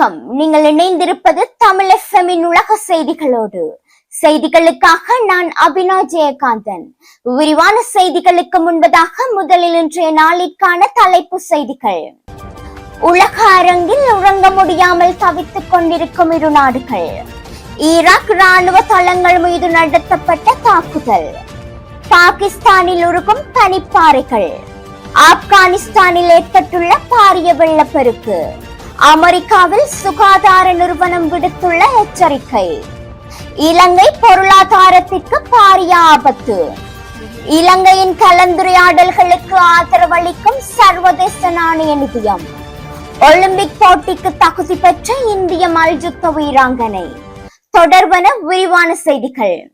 வணக்கம். நீங்கள் இணைந்திருப்பது தமிழ் எஃப்எம்மின் உலக செய்திகளோடு. செய்திகளுக்காக நான் அபினா ஜெயகாந்தன். விரிவான செய்திகளுக்கு முன்பதாக முதலில் இன்றைய நாளிற்கான தலைப்பு செய்திகள். உலக அரங்கில் உறங்க முடியாமல் தவித்துக் கொண்டிருக்கும் இரு நாடுகள். ஈராக் ராணுவ தளங்கள் மீது நடத்தப்பட்ட தாக்குதல். பாகிஸ்தானில் உருகும் பனிப்பாறைகள். ஆப்கானிஸ்தானில் ஏற்பட்டுள்ள பாரிய வெள்ளப்பெருக்கு. அமெரிக்காவில் சுகாதார நிறுவனம் விடுத்துள்ள எச்சரிக்கை. இலங்கை பொருளாதாரத்திற்கு பாரிய ஆபத்து. இலங்கையின் கலந்துரையாடல்களுக்கு ஆதரவளிக்கும் சர்வதேச நாணய நிதியம். ஒலிம்பிக் போட்டிக்கு தகுதி பெற்ற இந்திய மல்யுத்த வீராங்கனை. தொடர்பன விரிவான செய்திகள்.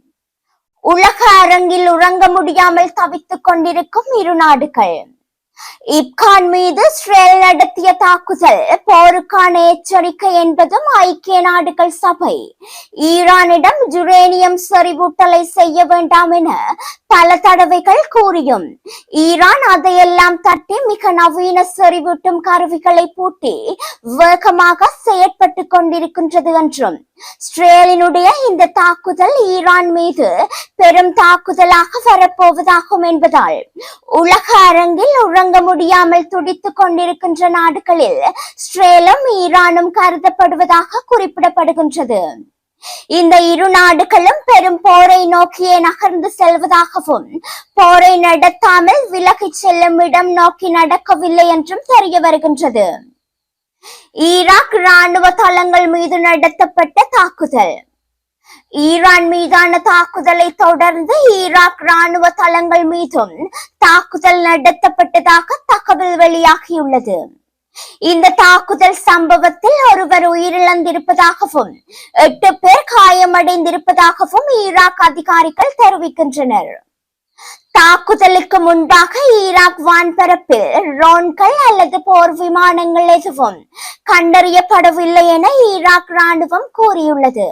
உலக அரங்கில் உறங்க முடியாமல் தவித்துக் கொண்டிருக்கும் இரு நாடுகள். இப்கான் மீது ஸ்ரேல் நடத்திய தாக்குதல் போருக்கான எச்சரிக்கை என்பதும் ஐக்கிய நாடுகள் சபை. ஈரானிடம் யுரேனியம் செறிவூட்டலை செய்ய வேண்டாம் என பல தடவைகள் கூறியும் ஈரான் அதையெல்லாம் தட்டி மிக நவீன செறிவூட்டும் கருவிகளை பூட்டி வேகமாக செயற்பட்டு கொண்டிருக்கின்றது என்றும் இஸ்ரேலினுடைய இந்த தாக்குதல் ஈரான் மீது பெரும் தாக்குதலாக வரப்போவதாகும் என்பதால் உலக அரங்கில் உறங்க முடியாமல் துடித்துக் கொண்டிருக்கின்ற நாடுகளில் இஸ்ரேலும் ஈரானும் கருதப்படுவதாக குறிப்பிடப்படுகின்றது. இந்த இரு நாடுகளும் பெரும் போரை நோக்கியே நகர்ந்து செல்வதாகவும் போரை நடத்தாமல் விலகிச் செல்லும் இடம் நோக்கி நடக்கவில்லை என்றும் தெரிய வருகின்றது. ஈராக் ராணுவ தளங்கள் மீது நடத்தப்பட்ட தாக்குதல். ஈரான் மீதான தாக்குதலை தொடர்ந்து ஈராக் ராணுவ தளங்கள் மீதும் தாக்குதல் நடத்தப்பட்டதாக தகவல் வெளியாகியுள்ளது. இந்த தாக்குதல் சம்பவத்தில் ஒருவர் உயிரிழந்திருப்பதாகவும் எட்டு பேர் காயமடைந்திருப்பதாகவும் ஈராக் அதிகாரிகள் தெரிவிக்கின்றனர். தாக்குதலுக்கு முன்பாக ஈராக் வான்பரப்பில் ரோன்கள் அல்லது போர் விமானங்கள் எதுவும் கண்டறியப்படவில்லை என ஈராக் ராணுவம் கூறியுள்ளது.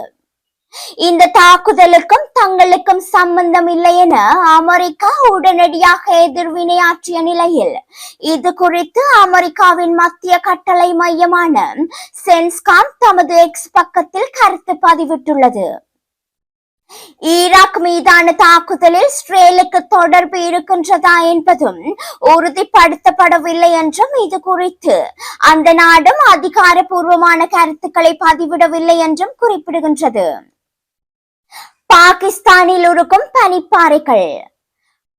இந்த தாக்குதலுக்கும் தங்களுக்கும் சம்பந்தம் இல்லை என அமெரிக்கா உடனடியாக எதிர்வினையாற்றிய நிலையில் இது குறித்து அமெரிக்காவின் மத்திய கட்டளை மையமான சென்ஸ்காம் தமது எக்ஸ் பக்கத்தில் கருத்து பதிவிட்டுள்ளது. ஈராக் மீதான தாக்குதலில் இஸ்ரேலுக்கு தொடர்பு இருக்கின்றதா என்பதும் உறுதிப்படுத்தப்படவில்லை என்றும் இது குறித்து அந்த நாடும் அதிகாரப்பூர்வமான கருத்துக்களை பதிவிடவில்லை என்றும் குறிப்பிடுகின்றது. பாகிஸ்தானில் இருக்கும் பனிப்பாறைகள்.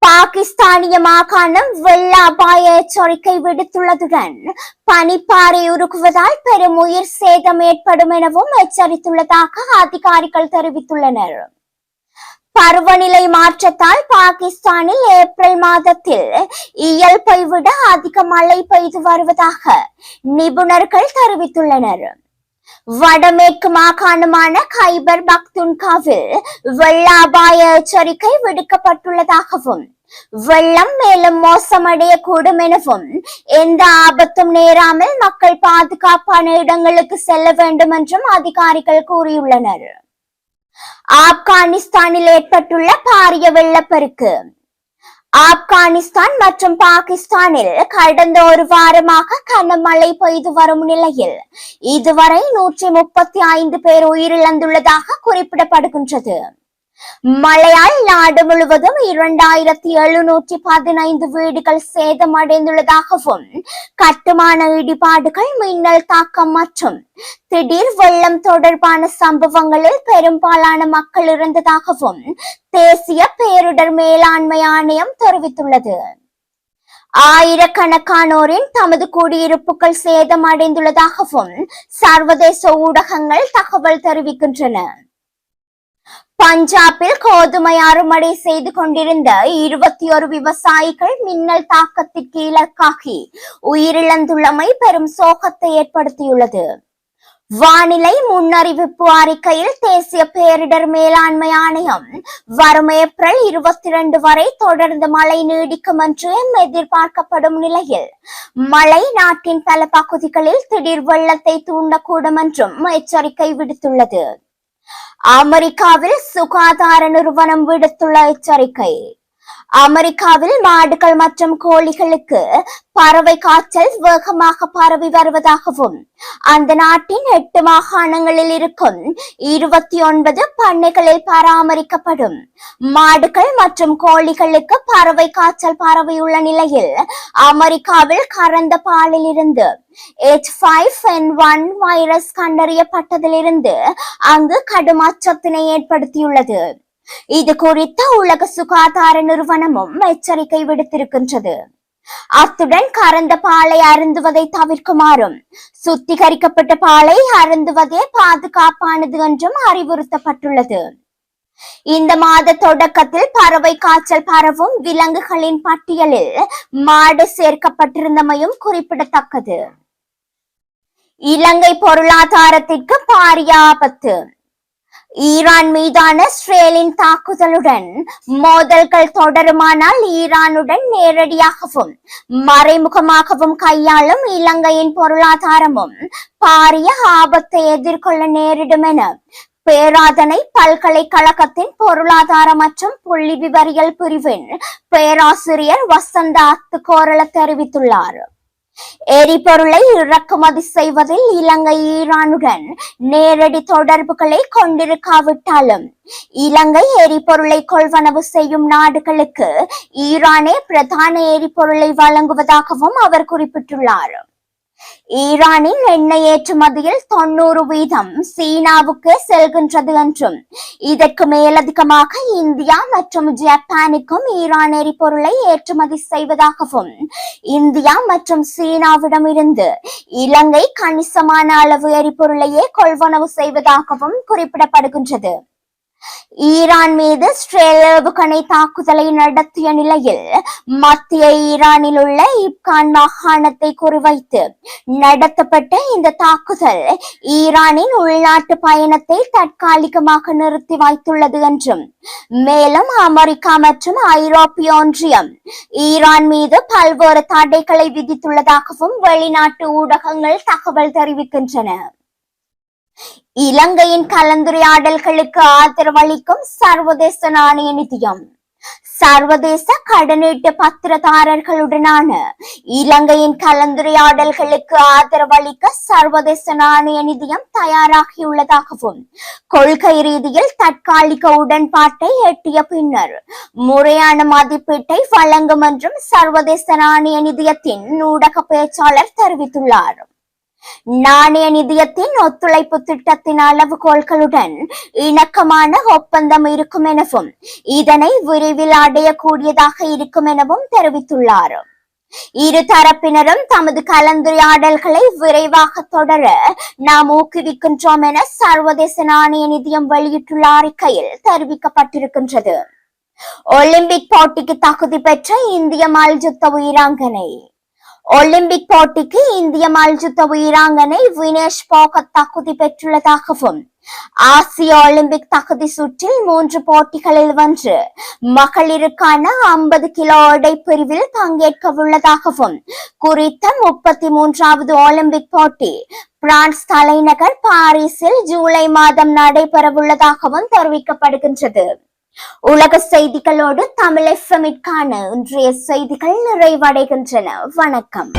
பாகிஸ்தானிய மாகாணம் வெள்ள அபாய எச்சரிக்கை விடுத்துள்ளதுடன் பனிப்பாறை உருகுவதால் பெரும் உயிர் சேதம் ஏற்படும் எனவும் எச்சரித்துள்ளதாக அதிகாரிகள் தெரிவித்துள்ளனர். பருவநிலை மாற்றத்தால் பாகிஸ்தானில் ஏப்ரல் மாதத்தில் இயல்பை விட அதிக மழை பெய்து வருவதாக நிபுணர்கள் தெரிவித்துள்ளனர். வடமேற்கு மாகாணமான கைபர் பக்துன்காவில் வெள்ள அபாய எச்சரிக்கை விடுக்கப்பட்டுள்ளதாகவும் வெள்ளம் மேலும் மோசமடைய கூடும் எனவும் எந்த ஆபத்தும் நேராமல் மக்கள் பாதுகாப்பான இடங்களுக்கு செல்ல வேண்டும் என்றும் அதிகாரிகள் கூறியுள்ளனர். ஆப்கானிஸ்தானில் ஏற்பட்டுள்ள பாரிய வெள்ளப்பெருக்கு ஆப்கானிஸ்தான் மற்றும் பாகிஸ்தானில் கடந்த ஒரு வாரமாக கனமழை பெய்து வரும் நிலையில் இதுவரை நூற்றி முப்பத்தி ஐந்து பேர் உயிரிழந்துள்ளதாக குறிப்பிடப்படுகின்றது. மழையால் நாடு முழுவதும் இரண்டாயிரத்தி எழுநூற்றி பதினைந்து வீடுகள் சேதமடைந்துள்ளதாகவும் கட்டுமான இடிபாடுகள் மின்னல் தாக்கம் மற்றும் திடீர் வெள்ளம் தொடர்பான சம்பவங்களில் பெரும்பாலான மக்கள் இருந்ததாகவும் தேசிய பேரிடர் மேலாண்மை ஆணையம் தெரிவித்துள்ளது. ஆயிரக்கணக்கானோரின் தமது குடியிருப்புகள் சேதமடைந்துள்ளதாகவும் சர்வதேச ஊடகங்கள் தகவல் தெரிவிக்கின்றன. பஞ்சாபில் கோதுமை அறுவடை செய்து கொண்டிருந்த இருபத்தி ஒரு விவசாயிகள் மின்னல் தாக்கத்திற்கு இலக்காகி உயிரிழந்துள்ளமை பெரும் சோகத்தை ஏற்படுத்தியுள்ளது. வானிலை முன்னறிவிப்பு அறிக்கையில் தேசிய பேரிடர் மேலாண்மை ஆணையம் வரும் ஏப்ரல் இருபத்தி இரண்டு வரை தொடர்ந்து மழை நீடிக்கும் என்று எதிர்பார்க்கப்படும் நிலையில் மழை நாட்டின் பல பகுதிகளில் திடீர் வெள்ளத்தை தூண்டக்கூடும் என்றும் எச்சரிக்கை விடுத்துள்ளது. அமெரிக்காவில் சுகாதார நிறுவனம் விடுத்துள்ள எச்சரிக்கை. அமெரிக்காவில் மாடுகள் மற்றும் கோழிகளுக்கு பறவை காய்ச்சல் வேகமாக பரவி வருவதாகவும் அந்த நாட்டின் எட்டு மாகாணங்களில் இருக்கும் இருபத்தி ஒன்பது பண்ணைகளில் பராமரிக்கப்படும் மாடுகள் மற்றும் கோழிகளுக்கு பறவை காய்ச்சல் பரவியுள்ள நிலையில் அமெரிக்காவில் கறந்த பாலில் இருந்து H five N one virus கண்டறியப்பட்டதிலிருந்து அங்கு கடும் அச்சத்தினை ஏற்படுத்தியுள்ளது. இது குறித்து உலக சுகாதார நிறுவனமும் எச்சரிக்கை விடுத்திருக்கின்றது. அத்துடன் கறந்த பாலை அருந்துவதை தவிர்க்குமாறும் சுத்திகரிக்கப்பட்ட பாலை அருந்துவதே பாதுகாப்பானது என்றும் அறிவுறுத்தப்பட்டுள்ளது. இந்த மாத தொடக்கத்தில் பறவை காய்ச்சல் பரவும் விலங்குகளின் பட்டியலில் மாடு சேர்க்கப்பட்டிருந்தமையும் குறிப்பிடத்தக்கது. இலங்கை பொருளாதாரத்திற்கு பாரிய ஆபத்து. ஈரான் மீதான இஸ்ரேலின் தாக்குதலுடன் மோதல்கள் தொடருமானால் ஈரானுடன் நேரடியாகவும் மறைமுகமாகவும் கையாளும் இலங்கையின் பொருளாதாரமும் பாரிய ஆபத்தை எதிர்கொள்ள நேரிடும் என பேராதனை பல்கலைக்கழகத்தின் பொருளாதார மற்றும் புள்ளி விவரியல் பிரிவின் பேராசிரியர் வசந்த அத்துக்கோரல தெரிவித்துள்ளார். எரிபொருளை இறக்குமதி செய்வதில் இலங்கை ஈரானுடன் நேரடி தொடர்புகளை கொண்டிருக்காவிட்டாலும் இலங்கை எரிபொருளை கொள்வனவு செய்யும் நாடுகளுக்கு ஈரானே பிரதான எரிபொருளை வழங்குவதாகவும் அவர் குறிப்பிட்டுள்ளார். ஈரானின் எண்ணெய் ஏற்றுமதியில் தொண்ணூறு வீதம் சீனாவுக்கு செல்கின்றது என்றும். இதற்கு மேலதிகமாக இந்தியா மற்றும் ஜப்பானுக்கும் ஈரான் எரிபொருளை ஏற்றுமதி செய்வதாகவும் இந்தியா மற்றும் சீனாவிடம் இருந்து இலங்கை கணிசமான அளவு எரிபொருளையே கொள்வனவு செய்வதாகவும் குறிப்பிடப்படுகின்றது. ஈரான் மீது ஏவுகணை தாக்குதலை நடத்திய நிலையில் மத்திய ஈரானில் உள்ள இப்கான் மாகாணத்தை குறிவைத்து நடத்தப்பட்ட இந்த தாக்குதல் ஈரானின் உள்நாட்டு பயணத்தை தற்காலிகமாக நிறுத்தி வைத்துள்ளது என்றும் மேலும் அமெரிக்கா மற்றும் ஐரோப்பிய ஒன்றியம் ஈரான் மீது பல்வேறு தடைகளை விதித்துள்ளதாகவும் வெளிநாட்டு ஊடகங்கள் தகவல் தெரிவிக்கின்றன. இலங்கையின் கலந்துரையாடல்களுக்கு ஆதரவளிக்கும் சர்வதேச நாணய நிதியம். சர்வதேச கடனீட்டு பத்திரதாரர்களுடனான இலங்கையின் கலந்துரையாடல்களுக்கு ஆதரவளிக்க சர்வதேச நாணய நிதியம் தயாராகியுள்ளதாகவும் கொள்கை ரீதியில் தற்காலிக உடன்பாட்டை எட்டிய பின்னர் முறையான மதிப்பீட்டை வழங்கும் என்றும் சர்வதேச நாணய நிதியத்தின் ஊடக பேச்சாளர் தெரிவித்துள்ளார். நாணய நிதியத்தின் ஒத்துழைப்பு திட்டத்தின் அளவுகோல்களுடன் இணக்கமான ஒப்பந்தம் இருக்கும் எனவும் இதனை விரைவில் அடையக்கூடியதாக இருக்கும் எனவும் தெரிவித்துள்ளார். இரு தரப்பினரும் தமது கலந்துரையாடல்களை விரைவாக தொடர நாம் ஊக்குவிக்கின்றோம் என சர்வதேச நாணய நிதியம் வெளியிட்டுள்ள அறிக்கையில் தெரிவிக்கப்பட்டிருக்கின்றது. ஒலிம்பிக் போட்டிக்கு தகுதி பெற்ற இந்திய மல்யுத்த வீராங்கனை ஒலிம்பிக் போட்டிக்கு இந்திய மல்யுத்த வீராங்கனை வினேஷ் போகத் தகுதி பெற்றுள்ளதாகவும் ஆசிய ஒலிம்பிக் தகுதி சுற்றில் மூன்று போட்டிகளில் வென்று மகளிருக்கான ஐம்பது கிலோ எடை பிரிவில் பங்கேற்க உள்ளதாகவும் குறித்த முப்பத்தி மூன்றாவது ஒலிம்பிக் போட்டி பிரான்ஸ் தலைநகர் பாரிஸில் ஜூலை மாதம் நடைபெறவுள்ளதாகவும் தெரிவிக்கப்படுகின்றது. உலக செய்திகளோடு தமிழ் எஃப்எம்மிற்கான இன்றைய செய்திகள் நிறைவடைகின்றன. வணக்கம்.